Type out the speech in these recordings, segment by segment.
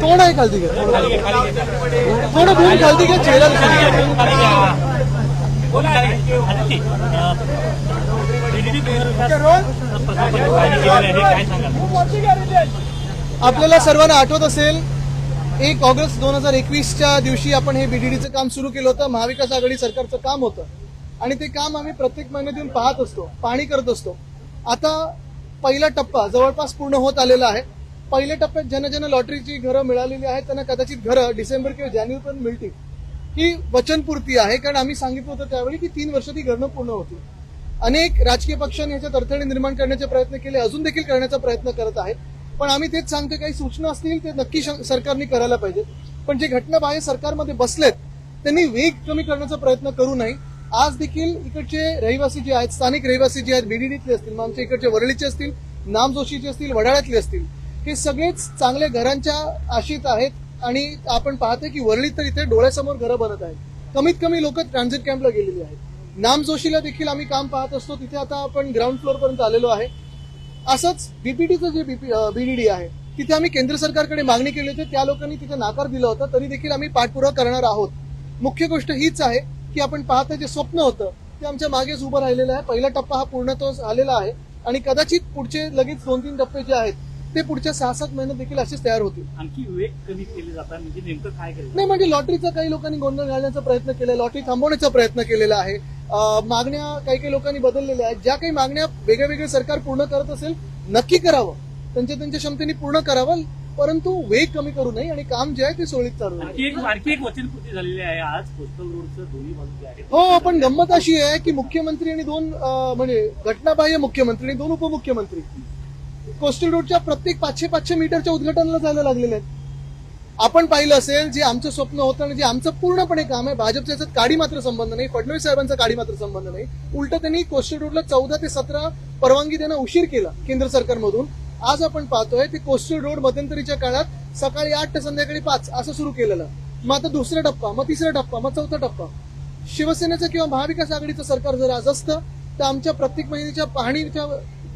तोंड आहे खालती घे थोडं भूम खालती घे चेहरा आपल्याला सर्वांना आठवत असेल एक ऑगस्ट दोन हजार एकवीसच्या दिवशी आपण हे बीडीडीचं काम सुरू केलं होतं. महाविकास आघाडी सरकारचं काम होतं. आणि ते काम आम्ही प्रत्येक महिन्यातून पाहत असतो पाहणी करत असतो. आता पहिला टप्पा जवळपास पूर्ण होत आलेला आहे. पहिल्या टप्प्यात ज्यांना ज्यांना लॉटरीची घरं मिळालेली आहेत त्यांना कदाचित घरं डिसेंबर किंवा जानेवारीपर्यंत मिळतील. ही वचनपूर्ती आहे कारण आम्ही सांगितलं होतं त्यावेळी की तीन वर्ष ती घरणं पूर्ण होती अनेक राजकीय पक्षांनी ह्याच्यात अडथळे निर्माण करण्याचे प्रयत्न केले अजून देखील करण्याचा प्रयत्न करत आहेत. पण आम्ही तेच सांगतो काही सूचना असतील ते नक्की श- सरकारने करायला पाहिजे. पण जे घटना बाह्य सरकारमध्ये बसलेत त्यांनी वेग कमी करण्याचा प्रयत्न करू नये. आज देखील इकडचे रहिवासी जे आहेत स्थानिक रहिवासी जे आहेत बीडीडीतले असतील मग आमच्या इकडचे वरळीचे असतील नामजोशीचे असतील वडाळ्यातले असतील हे सगळेच चांगल्या घरांच्या आशीत आहेत आणि आपण पाहतोय की वरळीत तर इथे डोळ्यासमोर घरं बनत आहेत. कमीत कमी लोक ट्रान्झिट कॅम्पला गेलेली आहेत. नाम जोशीला देखील आम्ही काम पाहत असतो. तिथे आता आपण ग्राउंड फ्लोअरपर्यंत आलेलो आहे. असंच बीपीटीचं जे बीडीडी आहे तिथे आम्ही केंद्र सरकारकडे मागणी केली होती त्या लोकांनी तिथे नाकार दिला होता तरी देखील आम्ही पाठपुरावा करणार आहोत. मुख्य गोष्ट हीच आहे की आपण पाहतो जे स्वप्न होतं ते आमच्या मागेच उभं राहिलेलं आहे. पहिला टप्पा हा पूर्ण तो झालेला आहे आणि कदाचित पुढचे लगेच दोन तीन टप्पे जे आहेत ते पुढच्या सहा सात महिन्यात देखील असेच तयार होतील. आणखी वेग कमी केले जातात? म्हणजे नेमकं काय नाही म्हणजे लॉटरीचा काही लोकांनी गोंधळ घालण्याचा प्रयत्न केला लॉटरी थांबवण्याचा प्रयत्न केलेला आहे. मागण्या काही काही लोकांनी बदललेल्या आहेत. ज्या काही मागण्या वेगळे वेगळे सरकार पूर्ण करत असेल नक्की करावं. त्यांच्या त्यांच्या क्षमतेने पूर्ण करावं परंतु वेग कमी करू नये आणि काम जे आहे ते सोळीत चालू आहे आज दोन्ही हो पण गंमत अशी आहे की मुख्यमंत्री आणि दोन म्हणजे घटनाबाह्य मुख्यमंत्री आणि दोन उपमुख्यमंत्री. कोस्टल रोडच्या प्रत्येक पाचशे पाचशे मीटरच्या उद्घाटनाला जायला लागलेले आहेत. आपण पाहिलं असेल जे आमचं स्वप्न होतं आणि जे आमचं पूर्णपणे काम आहे भाजपच्या याच्यात काडी मात्र संबंध नाही फडणवीस साहेबांचा काडी मात्र संबंध नाही. उलट त्यांनी कोस्टल रोडला चौदा ते सतरा परवानगी देणं उशीर केला केंद्र सरकारमधून. आज आपण पाहतोय ते कोस्टल रोड मध्यंतरीच्या काळात सकाळी आठ ते संध्याकाळी पाच असं सुरू केलेलं. मग आता दुसरा टप्पा मग तिसरा टप्पा मग चौथा टप्पा. शिवसेनेचं किंवा महाविकास आघाडीचं सरकार जर आज असतं तर आमच्या प्रत्येक महिन्याच्या पाहणीच्या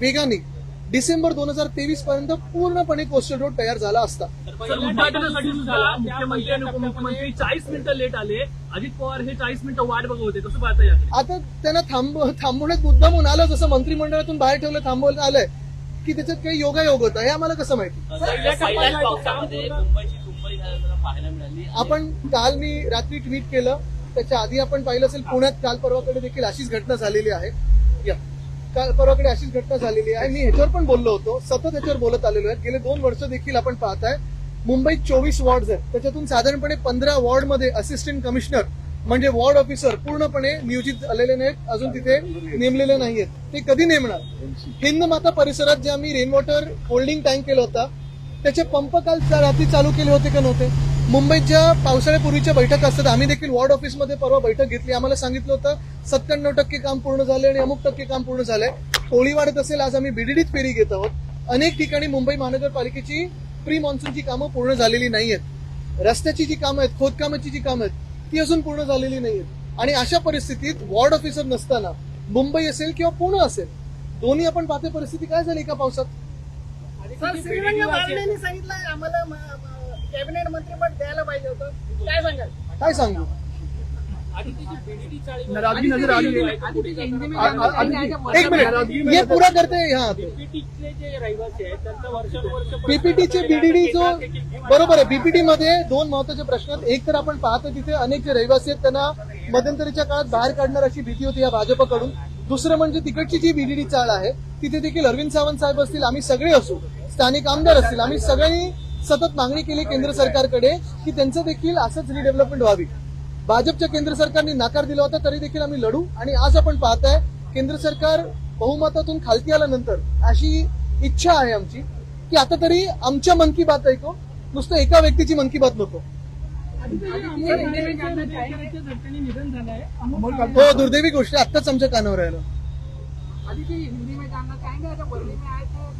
वेगाने डिसेंबर दोन हजार तेवीस पर्यंत पूर्णपणे कोस्टल रोड तयार झाला असता. उद्घाटनासाठी सुद्धा मुख्यमंत्री आणि उपमुख्यमंत्री चाळीस मिनिटं लेट आले. अजित पवार हे चाळीस मिनिटं वाट बघत होते. कसं पाहता याकडे आता त्यांना थांब थांबवण्यात मुद्दामून आलं. जसं मंत्रिमंडळातून बाहेर ठेवलं थांबवलं आलंय. की त्याच्यात काही योगायोग होता. हे आम्हाला कसं माहिती? आपण काल मी रात्री ट्विट केलं. त्याच्या आधी आपण पाहिलं असेल पुण्यात काल परवाकडे देखील अशीच घटना झालेली आहे. या. काल परवाकडे अशीच घटना झालेली आहे. मी ह्याच्यावर पण बोललो होतो. सतत याच्यावर बोलत आलेलो आहे. गेले दोन वर्ष देखील आपण पाहताय. मुंबईत चोवीस वॉर्ड आहेत. त्याच्यातून साधारणपणे पंधरा वॉर्डमध्ये असिस्टंट कमिशनर म्हणजे वॉर्ड ऑफिसर पूर्णपणे नियोजित आलेले नाहीत. अजून तिथे नेमलेले नाहीयेत. ते कधी नेमणार? हिंद माता परिसरात जे आम्ही रेन वॉटर होल्डिंग टँक केलं होता त्याचे पंप काल रात्री चालू केले होते का नव्हते? मुंबईत ज्या पावसाळ्यापूर्वीच्या बैठक असतात आम्ही देखील वॉर्ड ऑफिसमध्ये परवा बैठक घेतली. आम्हाला सांगितलं होतं सत्त्याण्णव टक्के काम पूर्ण झाले आणि अमुक टक्के काम पूर्ण झालंय होळी वाढत असेल आज आम्ही बीडीडीत फेरी घेत आहोत. अनेक ठिकाणी मुंबई महानगरपालिकेची प्री मान्सूनची कामं पूर्ण झालेली नाहीयेत. रस्त्याची जी कामं आहेत खोदकामाची जी कामं आहेत ती अजून पूर्ण झालेली नाहीयेत. आणि अशा परिस्थितीत वॉर्ड ऑफिसर नसताना मुंबई असेल किंवा पुणे असेल दोन्ही आपण पाहते परिस्थिती काय झाली एका पावसात? सांगितलं आम्हाला कॅबिनेट मंत्रिपद द्यायला पाहिजे होतं. काय सांगाल? काय सांगू? एक मिनिट. ये पूरा करते हैं. यहाँ बीपीटीचे जे रहिवासी आहेत त्यांचा वर्षानुवर्ष बीपीटीचे बीडीडी जो बरोबर आहे. बीपीटी मध्ये दोन महत्त्वाचे प्रश्न आहेत. एक तर आपण पाहतो तिथे अनेक जे रहिवासी आहेत त्यांना मध्यंतरीच्या काळात बाहेर काढणार अशी भीती होती या भाजपकडून. दुसरं म्हणजे तिकडची जी बीडीडी चाळ आहे तिथे देखील अरविंद सावंत साहेब असतील आम्ही सगळे असू. स्थानिक आमदार असतील. आम्ही सगळ्यांनी सतत मागणी केली केंद्र सरकारकडे की त्यांचं देखील असंच रिडेव्हलपमेंट व्हावी. भाजपच्या केंद्र सरकारने नकार दिला होता तरी देखील आम्ही लढू. आणि आज आपण पाहताय केंद्र सरकार बहुमतातून खालती आल्यानंतर अशी इच्छा आहे आमची की आता तरी आमच्या मन की बात ऐको नुसतं एका व्यक्तीची मन की बात नको. हो दुर्दैवी गोष्ट आत्ताच आमच्या कानावर राहिलं हिंदी में जानना चाहेंगे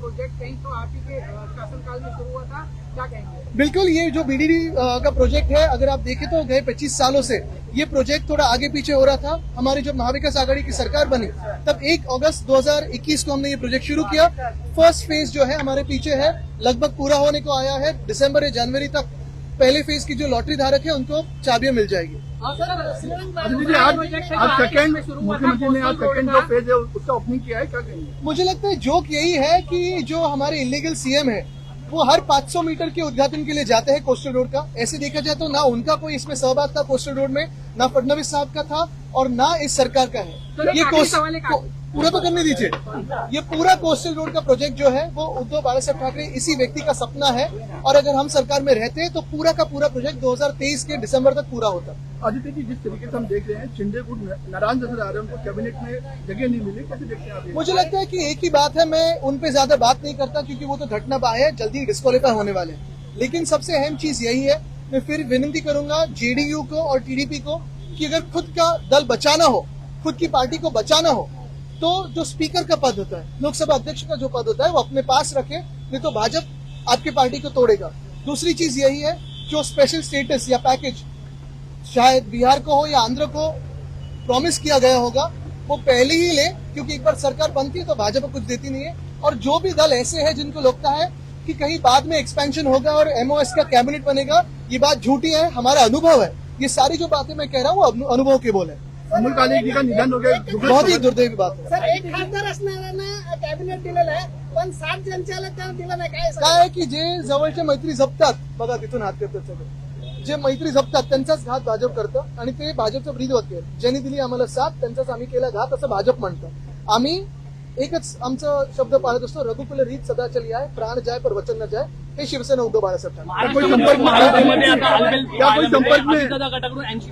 प्रोजेक्ट कहीं तो आप ही के शासन काल में शुरू हुआ था क्या कहेंगे बिल्कुल ये जो बीडीडी का प्रोजेक्ट है अगर आप देखें तो गए 25 सालों से ये प्रोजेक्ट थोड़ा आगे पीछे हो रहा था। हमारी जब महाविकास आघाड़ी की सरकार बनी तब 1 अगस्त 2021 को हमने ये प्रोजेक्ट शुरू किया। फ़र्स्ट फ़ेज़ जो है हमारे पीछे है लगभग पूरा होने को आया है दिसंबर या जनवरी तक। पहले फ़ेज़ की जो लॉटरी धारक है उनको चाबियाँ मिल जाएगी। है उसका ओपनिंग किया है क्या कहेंगे? मुझे लगता है जोक यही है कि जो हमारे इलीगल सीएम है वो हर 500 मीटर के उद्घाटन के लिए जाते हैं कोस्टल रोड का। ऐसे देखा जाए तो ना उनका कोई इसमें सहभाग था कोस्टल रोड में ना फडनवीस साहब का था और ना इस सरकार का है। तो ये को- पूरा तो करने दीजिए। ये पूरा कोस्टल रोड का प्रोजेक्ट जो है वो उद्धव बाला साहब ठाकरे इसी व्यक्ति का सपना है। और अगर हम सरकार में रहते हैं तो पूरा का पूरा प्रोजेक्ट 2023 के दिसंबर तक पूरा होता। अदिति जी जिस तरीके से हम देख रहे हैं शिंदे गुट नाराज़ नज़र आ रहे हैं उनको कैबिनेट में जगह नहीं मिली। कैसे देखते हैं आप मुझे लगता है कि एक ही बात है मैं उन पे ज़्यादा बात नहीं करता क्योंकि वो तो घटना बाय है जल्दी डिस्कालीफाई होने वाले हैं। लेकिन सबसे अहम चीज़ यही है मैं फिर विनती करूँगा जेडीयू को और टीडीपी को कि अगर खुद का दल बचाना हो खुद की पार्टी को बचाना हो तो जो स्पीकर का पद होता है, लोकसभा अध्यक्ष का जो पद होता है, वो अपने पास रखे, नहीं तो भाजपा आपकी पार्टी को तोड़ेगा। दूसरी चीज़ यही है जो स्पेशल स्टेटस या पैकेज शायद बिहार को हो या आंध्र को प्रॉमिस किया गया होगा, वो पहले ही ले, क्योंकि एक बार सरकार बनती है तो भाजपा कुछ देती नहीं है। और जो भी दल ऐसे हैं जिनको लगता है कि कहीं बाद में एक्सपेंशन होगा और एमओएस का कैबिनेट बनेगा, ये बात झूठी है, हमारा अनुभव है। ये सारी जो बातें मैं कह रहा हूँ अनुभव के बोल अमोल काले जी का निधन हो गया बहुत ही दुर्दैवी बात है सर एक खासदार असणाऱ्यांना कॅबिनेट दिलेलं आहे पण सात संचालकांना दिलं नाही काय काय की जे जवळचे मैत्री जपतात बघा तिथून हात करतात सगळे. जे मैत्री जपतात त्यांचाच घात भाजप करतं आणि ते भाजपचं ब्रीद वाक्य आहे. ज्यांनी दिली आम्हाला साथ त्यांचाच आम्ही केला घात असं भाजप म्हणतं. आम्ही एकच आमचा शब्द पाळत असतो रघुकुल रीत सदा चली आहे प्राण जाय पर वचन न जाय. हे शिवसेना उद्धव बाळासाहेब ठाकरे. कोई संपर्क में- महाराष्ट्रामध्ये आता हलगर्जी क्या कोई संपर्क ऐंशी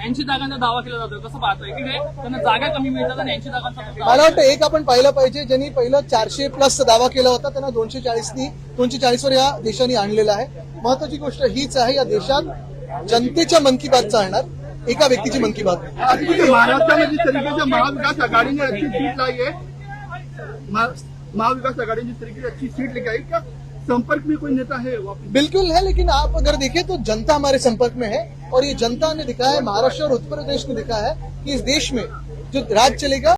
ऐंशी जागांचा दावा केला जातो कसं पाहतोय की त्यांना जागा कमी मिळतात आणि ऐंशी जागांचा मला वाटतं एक आपण पाहिलं पाहिजे ज्यांनी पहिलं चारशे प्लस दावा केला होता त्यांना दोनशे चाळीसनी दोनशे चाळीसवर या देशाने आणलेला आहे. महत्वाची गोष्ट हीच आहे या देशात जनतेच्या मन की बात चालणार एका व्यक्तीची मन की बात. नाही. अदिति जी महाराष्ट्र में जिस तरीके महाविकास आघाड़ी ने अच्छी सीट लाई है महा- महाविकास आघाड़ी ने जिस तरीके से अच्छी सीट लेके आई क्या संपर्क में कोई नेता है वापस? बिल्कुल है लेकिन आप अगर देखें तो जनता हमारे संपर्क में है और ये जनता ने दिखा है महाराष्ट्र और उत्तर प्रदेश ने दिखा है कि इस देश में जो राज चलेगा